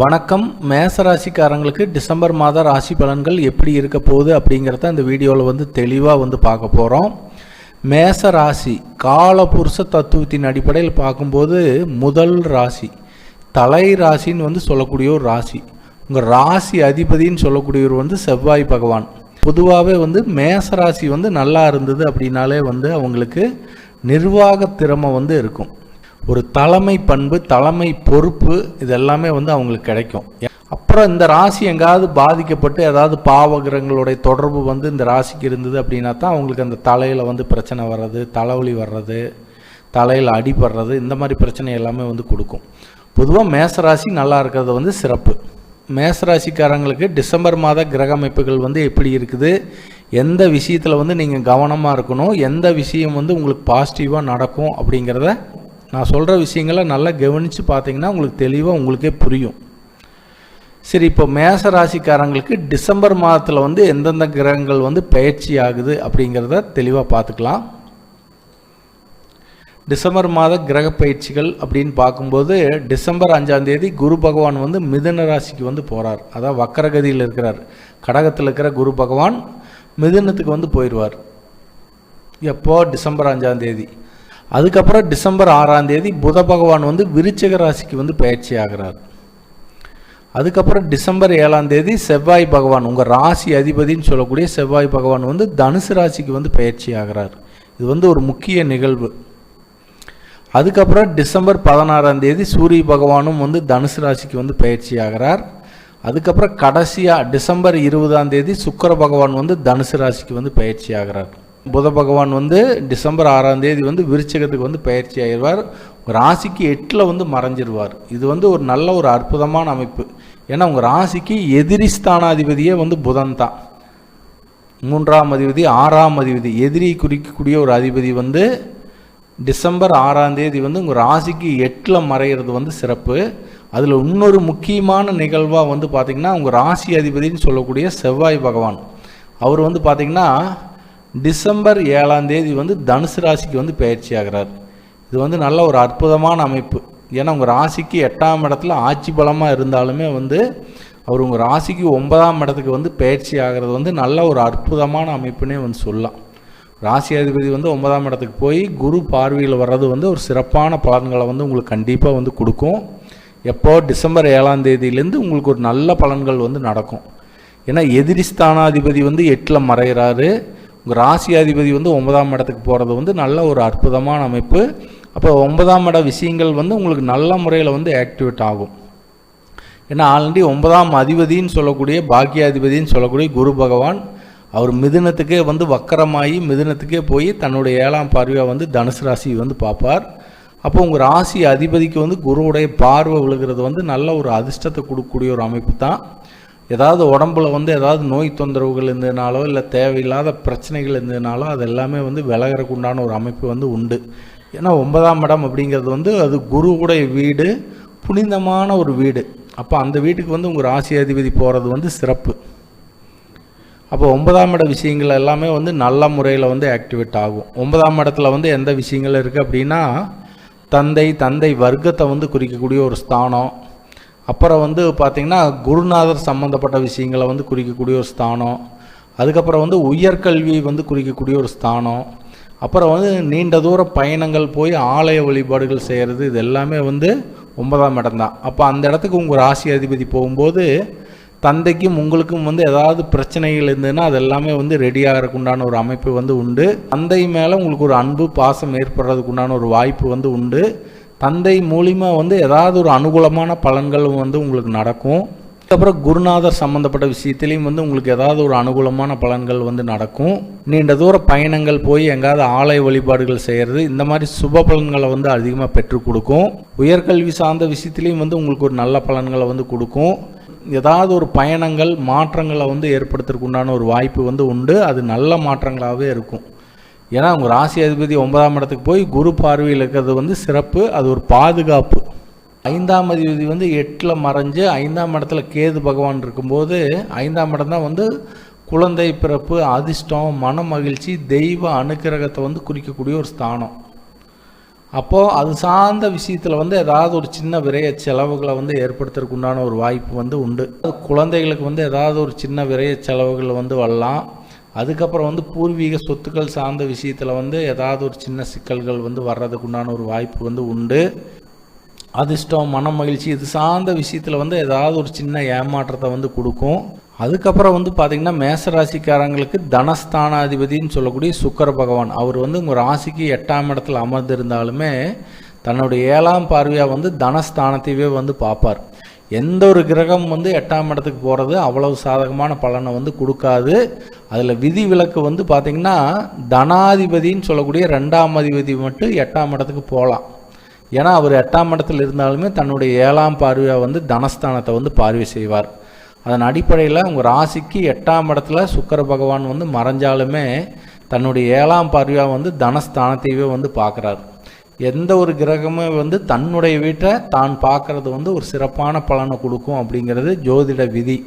வணக்கம். மேச ராசிக்காரங்களுக்கு டிசம்பர் மாத ராசி பலன்கள் எப்படி இருக்க போகுது அப்படிங்கிறத இந்த வீடியோவில் வந்து தெளிவாக வந்து பார்க்க போகிறோம் மேச ராசி காலபுருஷ தத்துவத்தின் அடிப்படையில் பார்க்கும்போது முதல் ராசி தலை ராசின்னு வந்து சொல்லக்கூடிய ஒரு ராசி. உங்கள் ராசி அதிபதின்னு சொல்லக்கூடியவர் வந்து செவ்வாய் பகவான். பொதுவாகவே வந்து மேச ராசி வந்து நல்லா இருந்தது அப்படின்னாலே வந்து அவங்களுக்கு நிர்வாக திறமை வந்து இருக்கும். ஒரு தலைமை பண்பு தலைமை பொறுப்பு இதெல்லாமே வந்து அவங்களுக்கு கிடைக்கும். அப்புறம் இந்த ராசி எங்காவது பாதிக்கப்பட்டு ஏதாவது பாவகிரகங்களுடைய தொடர்பு வந்து இந்த ராசிக்கு இருந்தது அப்படின்னா தான் அவங்களுக்கு அந்த தலையில் வந்து பிரச்சனை வர்றது தலைவலி வர்றது தலையில் அடிபடுறது இந்த மாதிரி பிரச்சனை எல்லாமே வந்து கொடுக்கும். பொதுவாக மேசராசி நல்லா இருக்கிறது வந்து சிறப்பு. மேசராசிக்காரங்களுக்கு டிசம்பர் மாத கிரக அமைப்புகள் வந்து எப்படி இருக்குது எந்த விஷயத்தில் வந்து நீங்கள் கவனமாக இருக்கணும் எந்த விஷயம் வந்து உங்களுக்கு பாசிட்டிவாக நடக்கும் அப்படிங்கிறத நான் சொல்கிற விஷயங்களை நல்லா கவனித்து பார்த்தீங்கன்னா உங்களுக்கு தெளிவாக உங்களுக்கே புரியும். சரி இப்போ மேச ராசிக்காரங்களுக்கு டிசம்பர் மாதத்தில் வந்து எந்தெந்த கிரகங்கள் வந்து பயிற்சி ஆகுது அப்படிங்கிறத தெளிவாக பார்த்துக்கலாம். டிசம்பர் மாத கிரக பயிற்சிகள் அப்படின்னு பார்க்கும்போது டிசம்பர் அஞ்சாம் தேதி குரு பகவான் வந்து மிதுன ராசிக்கு வந்து போகிறார் அதான் வக்கரகதியில் இருக்கிறார். கடகத்தில் இருக்கிற குரு பகவான் மிதுனத்துக்கு வந்து போயிடுவார். எப்போ? டிசம்பர் அஞ்சாம் தேதி. அதுக்கப்புறம் டிசம்பர் ஆறாம் தேதி புத பகவான் வந்து விருச்சிக ராசிக்கு வந்து பயிற்சி ஆகிறார் அதுக்கப்புறம் டிசம்பர் ஏழாம் தேதி செவ்வாய் பகவான் உங்கள் ராசி அதிபதின்னு சொல்லக்கூடிய செவ்வாய் பகவான் வந்து தனுசு ராசிக்கு வந்து பயிற்சி ஆகிறார் இது வந்து ஒரு முக்கிய நிகழ்வு. அதுக்கப்புறம் டிசம்பர் பதினாறாம் தேதி சூரிய பகவானும் வந்து தனுசு ராசிக்கு வந்து பயிற்சி ஆகிறார் அதுக்கப்புறம் கடைசியாக டிசம்பர் இருபதாம் தேதி சுக்கர பகவான் வந்து தனுசு ராசிக்கு வந்து பயிற்சி ஆகிறார் புத பகவான் வந்து டிசம்பர் ஆறாம் தேதி வந்து விருச்சகத்துக்கு வந்து பயிற்சி ஆகிடுவார் ராசிக்கு எட்டில் வந்து மறைஞ்சிருவார். இது வந்து ஒரு நல்ல ஒரு அற்புதமான அமைப்பு. ஏன்னா உங்கள் ராசிக்கு எதிரி ஸ்தானாதிபதியே வந்து புதன் தான். மூன்றாம் அதிபதி ஆறாம் அதிபதி எதிரி குறிக்கக்கூடிய ஒரு அதிபதி வந்து டிசம்பர் ஆறாம் தேதி வந்து உங்கள் ராசிக்கு எட்டில் மறைகிறது வந்து சிறப்பு. அதில் இன்னொரு முக்கியமான நிகழ்வாக வந்து பார்த்திங்கன்னா உங்கள் ராசி அதிபதினு சொல்லக்கூடிய செவ்வாய் பகவான். அவர் வந்து பார்த்திங்கன்னா டிசம்பர் ஏழாம் தேதி வந்து தனுசு ராசிக்கு வந்து பயிற்சி ஆகிறார். இது வந்து நல்ல ஒரு அற்புதமான அமைப்பு. ஏன்னா உங்கள் ராசிக்கு எட்டாம் இடத்துல ஆட்சி பலமாக இருந்தாலுமே வந்து அவர் உங்கள் ராசிக்கு ஒன்பதாம் இடத்துக்கு வந்து பயிற்சி ஆகிறது வந்து நல்ல ஒரு அற்புதமான அமைப்புன்னே வந்து சொல்லலாம். ராசி அதிபதி வந்து ஒன்பதாம் இடத்துக்கு போய் குரு பார்வையில் வர்றது வந்து ஒரு சிறப்பான பலன்களை வந்து உங்களுக்கு கண்டிப்பாக வந்து கொடுக்கும். எப்போ? டிசம்பர் ஏழாம் தேதியிலேருந்து உங்களுக்கு ஒரு நல்ல பலன்கள் வந்து நடக்கும். ஏன்னா எதிரி ஸ்தானாதிபதி வந்து எட்டில் மறைகிறாரு. உங்கள் ராசி அதிபதி வந்து ஒன்பதாம் இடத்துக்கு போகிறது வந்து நல்ல ஒரு அற்புதமான அமைப்பு. அப்போ ஒன்பதாம் இட விஷயங்கள் வந்து உங்களுக்கு நல்ல முறையில் வந்து ஆக்டிவேட் ஆகும். ஏன்னா ஆல்ரெடி ஒன்பதாம் அதிபதின்னு சொல்லக்கூடிய பாக்கியாதிபதின்னு சொல்லக்கூடிய குரு பகவான் அவர் மிதுனத்துக்கே வந்து வக்கரமாகி மிதுனத்துக்கே போய் தன்னுடைய ஏழாம் பார்வையாக வந்து தனுசு ராசி வந்து பார்ப்பார். அப்போ உங்கள் ராசி அதிபதிக்கு வந்து குருவுடைய பார்வை விழுகிறது வந்து நல்ல ஒரு அதிர்ஷ்டத்தை கொடுக்கக்கூடிய ஒரு அமைப்பு தான். ஏதாவது உடம்புல வந்து ஏதாவது நோய் தொந்தரவுகள் இருந்ததுனாலோ இல்லை தேவையில்லாத பிரச்சனைகள் இருந்ததுனாலோ அது எல்லாமே வந்து விலகிறக்கு உண்டான ஒரு அமைப்பு வந்து உண்டு. ஏன்னா ஒன்பதாம் இடம் அப்படிங்கிறது வந்து அது குருவுடைய வீடு புனிதமான ஒரு வீடு. அப்போ அந்த வீட்டுக்கு வந்து உங்கள் ராசி அதிபதி போகிறது வந்து சிறப்பு. அப்போ ஒன்பதாம் இட விஷயங்கள் எல்லாமே வந்து நல்ல முறையில் வந்து ஆக்டிவேட் ஆகும். ஒன்பதாம் இடத்துல வந்து எந்த விஷயங்கள் இருக்குது அப்படின்னா தந்தை தந்தை வர்க்கத்தை வந்து குறிக்கக்கூடிய ஒரு ஸ்தானம். அப்புறம் வந்து பார்த்திங்கன்னா குருநாதர் சம்மந்தப்பட்ட விஷயங்களை வந்து குறிக்கக்கூடிய ஒரு ஸ்தானம். அதுக்கப்புறம் வந்து உயர்கல்வி வந்து குறிக்கக்கூடிய ஒரு ஸ்தானம். அப்புறம் வந்து நீண்ட தூர பயணங்கள் போய் ஆலய வழிபாடுகள் செய்கிறது இது எல்லாமே வந்து ஒன்பதாம் இடம் தான். அப்போ அந்த இடத்துக்கு உங்கள் ராசி அதிபதி போகும்போது தந்தைக்கும் உங்களுக்கும் வந்து ஏதாவது பிரச்சனைகள் இருந்ததுன்னா அது எல்லாமே வந்து ரெடியாகிறதுக்கு உண்டான ஒரு அமைப்பு வந்து உண்டு. தந்தை மேலே உங்களுக்கு ஒரு அன்பு பாசம் ஏற்படுறதுக்கு உண்டான ஒரு வாய்ப்பு வந்து உண்டு. தந்தை மூலிமா வந்து ஏதாவது ஒரு அனுகூலமான பலன்களும் வந்து உங்களுக்கு நடக்கும். அதுக்கப்புறம் குருநாதர் சம்மந்தப்பட்ட விஷயத்திலையும் வந்து உங்களுக்கு ஏதாவது ஒரு அனுகூலமான பலன்கள் வந்து நடக்கும். நீண்ட தூர பயணங்கள் போய் எங்காவது ஆலய வழிபாடுகள் செய்கிறது இந்த மாதிரி சுப பலன்களை வந்து அதிகமாக பெற்றுக் கொடுக்கும். உயர்கல்வி சார்ந்த விஷயத்திலையும் வந்து உங்களுக்கு ஒரு நல்ல பலன்களை வந்து கொடுக்கும். ஏதாவது ஒரு பயணங்கள் மாற்றங்களை வந்து ஏற்படுத்துறதுக்கு உண்டான ஒரு வாய்ப்பு வந்து உண்டு. அது நல்ல மாற்றங்களாகவே இருக்கும். ஏன்னா உங்கள் ராசி அதிபதி ஒன்பதாம் இடத்துக்கு போய் குரு பார்வையில் இருக்கிறது வந்து சிறப்பு அது ஒரு பாதுகாப்பு. ஐந்தாம் அதிபதி வந்து எட்டில் மறைஞ்சு ஐந்தாம் இடத்துல கேது பகவான் இருக்கும்போது ஐந்தாம் இடம் தான் வந்து குழந்தை பிறப்பு அதிர்ஷ்டம் மன மகிழ்ச்சி தெய்வ அனுக்கிரகத்தை வந்து குறிக்கக்கூடிய ஒரு ஸ்தானம். அப்போது அது சார்ந்த விஷயத்தில் வந்து ஏதாவது ஒரு சின்ன விரைய செலவுகளை வந்து ஏற்படுத்துறதுக்கு உண்டான ஒரு வாய்ப்பு வந்து உண்டு. குழந்தைகளுக்கு வந்து ஏதாவது ஒரு சின்ன விரைய செலவுகள் வந்து வரலாம். அதுக்கப்புறம் வந்து பூர்வீக சொத்துக்கள் சார்ந்த விஷயத்தில் வந்து ஏதாவது ஒரு சின்ன சிக்கல்கள் வந்து வர்றதுக்கு உண்டான ஒரு வாய்ப்பு வந்து உண்டு. அதிர்ஷ்டம் மன மகிழ்ச்சி இது சார்ந்த விஷயத்தில் வந்து ஏதாவது ஒரு சின்ன ஏமாற்றத்தை வந்து கொடுக்கும். அதுக்கப்புறம் வந்து பார்த்திங்கன்னா மேசராசிக்காரங்களுக்கு தனஸ்தானாதிபதினு சொல்லக்கூடிய சுக்கர பகவான். அவர் வந்து உங்கள் ராசிக்கு எட்டாம் இடத்துல அமர்ந்திருந்தாலுமே தன்னுடைய ஏழாம் பார்வையாக வந்து தனஸ்தானத்தையே வந்து பார்ப்பார். எந்த ஒரு கிரகம் வந்து எட்டாம் இடத்துக்கு போகிறது அவ்வளவு சாதகமான பலனை வந்து கொடுக்காது. அதில் விதி விலக்கு வந்து பார்த்திங்கன்னா தனாதிபதின்னு சொல்லக்கூடிய ரெண்டாம் அதிபதி மட்டும் எட்டாம் இடத்துக்கு போகலாம் ஏன்னா அவர் எட்டாம் இடத்துல இருந்தாலுமே தன்னுடைய ஏழாம் பார்வையாக வந்து தனஸ்தானத்தை வந்து பார்வை செய்வார். அதன் அடிப்படையில் உங்கள் ராசிக்கு எட்டாம் இடத்துல சுக்கர பகவான் வந்து மறைஞ்சாலுமே தன்னுடைய ஏழாம் பார்வையாக வந்து தனஸ்தானத்தையே வந்து பார்க்குறாரு. எந்த ஒரு கிரகமும் வந்து தன்னுடைய வீட்டை தான் பார்க்கறது வந்து ஒரு சிறப்பான பலனை கொடுக்கும் அப்படிங்கிறது ஜோதிட விதி.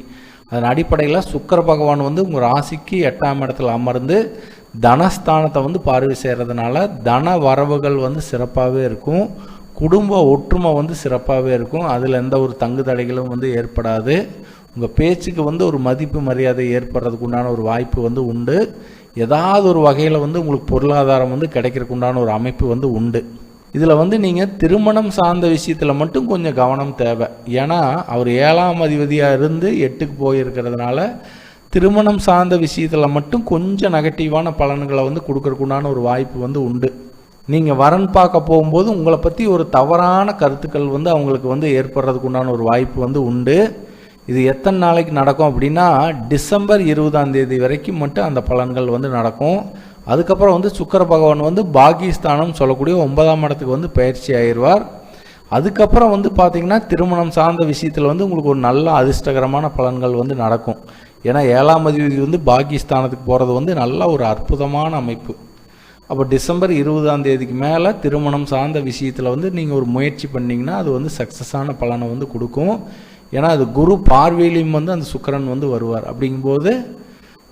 அதன் அடிப்படையில் சுக்கர பகவான் வந்து உங்கள் ராசிக்கு எட்டாம் இடத்துல அமர்ந்து தனஸ்தானத்தை வந்து பார்வை செய்கிறதுனால தன வரவுகள் வந்து சிறப்பாகவே இருக்கும். குடும்ப ஒற்றுமை வந்து சிறப்பாகவே இருக்கும். அதில் எந்த ஒரு தங்கு தடைகளும் வந்து ஏற்படாது. உங்கள் பேச்சுக்கு வந்து ஒரு மதிப்பு மரியாதை ஏற்படுறதுக்கு உண்டான ஒரு வாய்ப்பு வந்து உண்டு. ஏதாவது ஒரு வகையில் வந்து உங்களுக்கு பொருளாதாரம் வந்து கிடைக்கிறதுக்கு உண்டான ஒரு அமைப்பு வந்து உண்டு. இதில் வந்து நீங்கள் திருமணம் சார்ந்த விஷயத்தில் மட்டும் கொஞ்சம் கவனம் தேவை. ஏன்னா அவர் ஏழாம் அதிபதியாக இருந்து எட்டுக்கு போயிருக்கிறதுனால திருமணம் சார்ந்த விஷயத்தில் மட்டும் கொஞ்சம் நெகட்டிவான பலன்களை வந்து கொடுக்கறதுக்குண்டான ஒரு வாய்ப்பு வந்து உண்டு. நீங்கள் வரன் பார்க்க போகும்போது உங்களை பற்றி ஒரு தவறான கருத்துக்கள் வந்து அவங்களுக்கு வந்து ஏற்படுறதுக்கு உண்டான ஒரு வாய்ப்பு வந்து உண்டு. இது எத்தனை நாளைக்கு நடக்கும் அப்படின்னா டிசம்பர் இருபதாம் தேதி வரைக்கும் மட்டும் அந்த பலன்கள் வந்து நடக்கும். அதுக்கப்புறம் வந்து சுக்கர பகவான் வந்து பாகிஸ்தானம் சொல்லக்கூடிய ஒன்பதாம் இடத்துக்கு வந்து பயிற்சி ஆயிடுவார். அதுக்கப்புறம் வந்து பார்த்திங்கன்னா திருமணம் சார்ந்த விஷயத்தில் வந்து உங்களுக்கு ஒரு நல்ல அதிர்ஷ்டகரமான பலன்கள் வந்து நடக்கும். ஏன்னா ஏழாம் அதிபதி வந்து பாகிஸ்தானத்துக்கு போகிறது வந்து நல்ல ஒரு அற்புதமான அமைப்பு. அப்போ டிசம்பர் இருபதாம் தேதிக்கு மேலே திருமணம் சார்ந்த விஷயத்தில் வந்து நீங்கள் ஒரு முயற்சி பண்ணிங்கன்னா அது வந்து சக்ஸஸான பலனை வந்து கொடுக்கும். ஏன்னா அது குரு பார்வையிலையும் வந்து அந்த சுக்கரன் வந்து வருவார். அப்படிங்கும்போது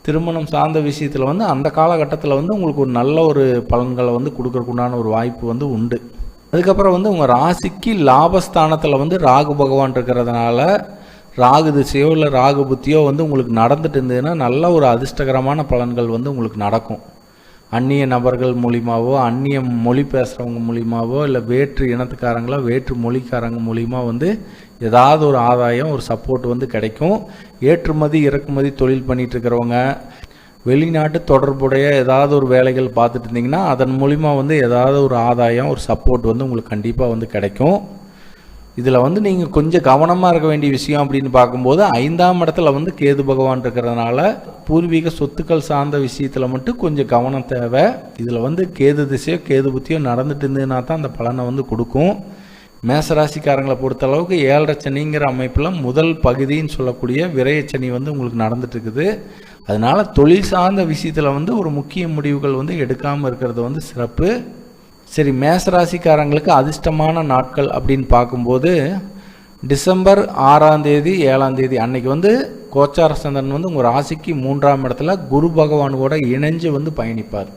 திருமணம் சார்ந்த விஷயத்தில் வந்து அந்த காலகட்டத்தில் வந்து உங்களுக்கு ஒரு நல்ல ஒரு பலன்களை வந்து கொடுக்கறக்குண்டான ஒரு வாய்ப்பு வந்து உண்டு. அதுக்கப்புறம் வந்து உங்கள் ராசிக்கு லாபஸ்தானத்தில் வந்து ராகு பகவான் இருக்கிறதுனால ராகு திசையோ இல்லை ராகு புத்தியோ வந்து உங்களுக்கு நடந்துட்டு இருந்ததுன்னா நல்ல ஒரு அதிர்ஷ்டகரமான பலன்கள் வந்து உங்களுக்கு நடக்கும். அந்நிய நபர்கள் மூலியமாகவோ அந்நிய மொழி பேசுகிறவங்க மூலியமாகவோ இல்லை வேற்று இனத்துக்காரங்களோ வேற்று மொழிக்காரங்க மூலியமாக வந்து ஏதாவது ஒரு ஆதாயம் ஒரு சப்போர்ட் வந்து கிடைக்கும். ஏற்றுமதி இறக்குமதி தொழில் பண்ணிட்டு இருக்கிறவங்க வெளிநாட்டு தொடர்புடைய ஏதாவது ஒரு வேலைகள் பார்த்துட்டு இருந்தீங்கன்னா அதன் மூலிமா வந்து ஏதாவது ஒரு ஆதாயம் ஒரு சப்போர்ட் வந்து உங்களுக்கு கண்டிப்பாக வந்து கிடைக்கும். இதில் வந்து நீங்கள் கொஞ்சம் கவனமாக இருக்க வேண்டிய விஷயம் அப்படின்னு பார்க்கும்போது ஐந்தாம் இடத்துல வந்து கேது பகவான் இருக்கிறதுனால பூர்வீக சொத்துக்கள் சார்ந்த விஷயத்தில் மட்டும் கொஞ்சம் கவனம் தேவை. இதில் வந்து கேது திசையோ கேது புத்தியோ நடந்துட்டு இருந்ததுன்னா தான் அந்த பலனை வந்து கொடுக்கும். மேசராசிக்காரங்களை பொறுத்தளவுக்கு ஏழரை சனிங்கிற அமைப்பில் முதல் பகுதின்னு சொல்லக்கூடிய விரயச்சனி வந்து உங்களுக்கு நடந்துட்டு இருக்குது அதனால் தொழில் சார்ந்த விஷயத்தில் வந்து ஒரு முக்கிய முடிவுகள் வந்து எடுக்காமல் இருக்கிறது வந்து சிறப்பு. சரி மேசராசிக்காரங்களுக்கு அதிர்ஷ்டமான நாட்கள் அப்படின்னு பார்க்கும்போது டிசம்பர் ஆறாம் தேதி ஏழாம் தேதி அன்னைக்கு வந்து கோச்சார சந்திரன் வந்து உங்கள் ராசிக்கு மூன்றாம் இடத்துல குரு பகவான் கூட இணைஞ்சு வந்து பயணிப்பார்.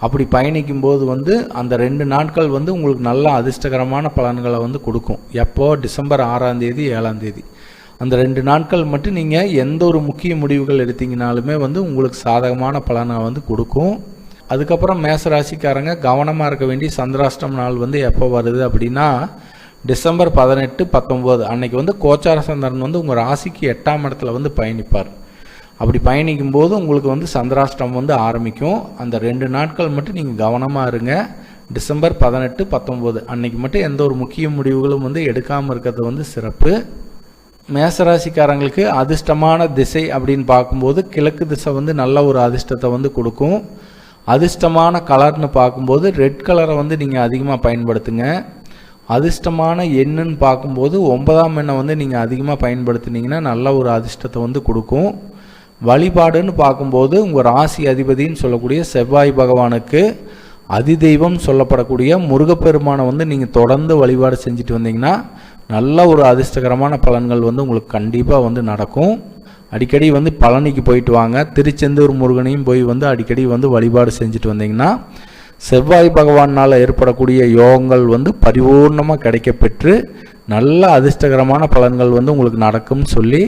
அப்படி பயணிக்கும் போது வந்து அந்த ரெண்டு நாட்கள் வந்து உங்களுக்கு நல்ல அதிர்ஷ்டகரமான பலன்களை வந்து கொடுக்கும். எப்போ? டிசம்பர் ஆறாம் தேதி ஏழாம் தேதி. அந்த ரெண்டு நாட்கள் மட்டும் நீங்கள் எந்த ஒரு முக்கிய முடிவுகள் எடுத்தீங்கனாலுமே வந்து உங்களுக்கு சாதகமான பலனை வந்து கொடுக்கும். அதுக்கப்புறம் மேசராசிக்காரங்க கவனமாக இருக்க வேண்டிய சந்திராஷ்டம் நாள் வந்து எப்போ வருது அப்படின்னா டிசம்பர் பதினெட்டு பத்தொம்போது. அன்னைக்கு வந்து கோச்சார சந்திரன் வந்து உங்கள் ராசிக்கு எட்டாம் இடத்துல வந்து பயணிப்பார். அப்படி பயணிக்கும் போது உங்களுக்கு வந்து சந்திராஷ்டம் வந்து ஆரம்பிக்கும். அந்த ரெண்டு நாட்கள் மட்டும் நீங்கள் கவனமாக இருங்க. டிசம்பர் பதினெட்டு பத்தொம்போது அன்னைக்கு மட்டும் எந்த ஒரு முக்கிய முடிவுகளும் வந்து எடுக்காமல் இருக்கிறது வந்து சிறப்பு. மேசராசிக்காரங்களுக்கு அதிர்ஷ்டமான திசை அப்படின்னு பார்க்கும்போது கிழக்கு திசை வந்து நல்ல ஒரு அதிர்ஷ்டத்தை வந்து கொடுக்கும். அதிர்ஷ்டமான கலர்னு பார்க்கும்போது ரெட் கலரை வந்து நீங்கள் அதிகமாக பயன்படுத்துங்க. அதிர்ஷ்டமான எண்ணுன்னு பார்க்கும்போது ஒன்பதாம் எண்ணை வந்து நீங்கள் அதிகமாக பயன்படுத்தினீங்கன்னா நல்ல ஒரு அதிர்ஷ்டத்தை வந்து கொடுக்கும். வழிபாடுன்னு பார்க்கும்போது உங்கள் ராசி அதிபதின்னு சொல்லக்கூடிய செவ்வாய் பகவானுக்கு அதிதெய்வம் சொல்லப்படக்கூடிய முருகப்பெருமானை வந்து நீங்கள் தொடர்ந்து வழிபாடு செஞ்சுட்டு வந்தீங்கன்னா நல்ல ஒரு அதிர்ஷ்டகரமான பலன்கள் வந்து உங்களுக்கு கண்டிப்பாக வந்து நடக்கும். அடிக்கடி வந்து பழனிக்கு போயிட்டு வாங்க. திருச்செந்தூர் முருகனையும் போய் வந்து அடிக்கடி வந்து வழிபாடு செஞ்சுட்டு வந்தீங்கன்னா செவ்வாய் பகவானால் ஏற்படக்கூடிய யோகங்கள் வந்து பரிபூர்ணமாக கிடைக்கப்பெற்று நல்ல அதிர்ஷ்டகரமான பலன்கள் வந்து உங்களுக்கு நடக்கும்னு சொல்லி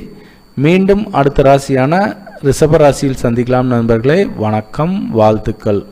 மீண்டும் அடுத்த ராசியான ரிஷப ராசியில் சந்திக்கலாம் நண்பர்களே. வணக்கம் வாழ்த்துக்கள்.